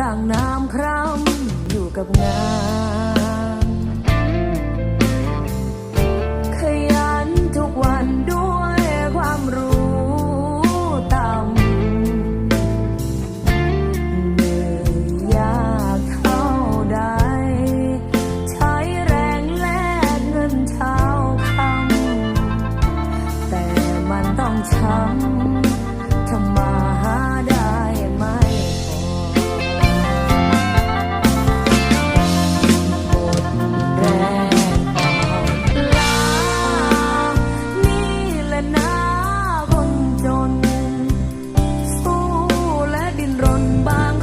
ตั้งน้ำคร่ำอยู่กับงานขยันทุกวันด้วยความรู้ต่ำเหนื่อยยากเท่าใด ใช้แรงแลกเงินเท่าคำแต่มันต้องช้ำ บาง